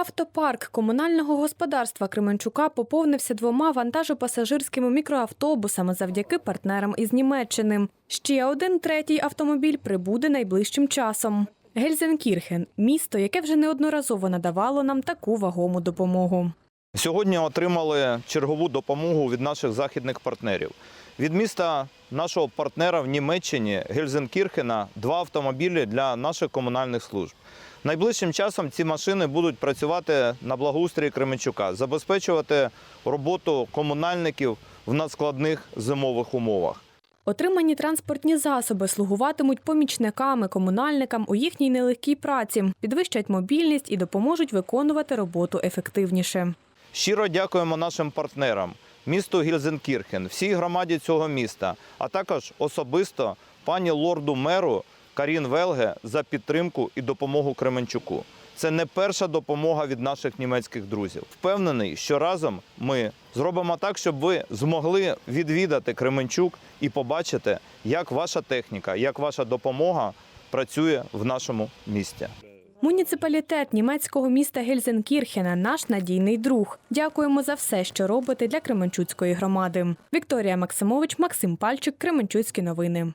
Автопарк комунального господарства Кременчука поповнився двома вантажопасажирськими мікроавтобусами завдяки партнерам із Німеччини. Ще один третій автомобіль прибуде найближчим часом. Гельзенкірхен місто, яке вже неодноразово надавало нам таку вагому допомогу. Сьогодні отримали чергову допомогу від наших західних партнерів. Від міста нашого партнера в Німеччині Гельзенкірхена два автомобілі для наших комунальних служб. Найближчим часом ці машини будуть працювати на благоустрій Кременчука, забезпечувати роботу комунальників в надскладних зимових умовах. Отримані транспортні засоби слугуватимуть помічниками комунальникам у їхній нелегкій праці, підвищать мобільність і допоможуть виконувати роботу ефективніше. Щиро дякуємо нашим партнерам, місту Гільзенкірхен, всій громаді цього міста, а також особисто пані лорду меру Карін Велге за підтримку і допомогу Кременчуку. Це не перша допомога від наших німецьких друзів. Впевнений, що разом ми зробимо так, щоб ви змогли відвідати Кременчук і побачити, як ваша техніка, як ваша допомога працює в нашому місті. Муніципалітет німецького міста Гельзенкірхена наш надійний друг. Дякуємо за все, що робите для Кременчуцької громади. Вікторія Максимович, Максим Пальчик, Кременчуцькі новини.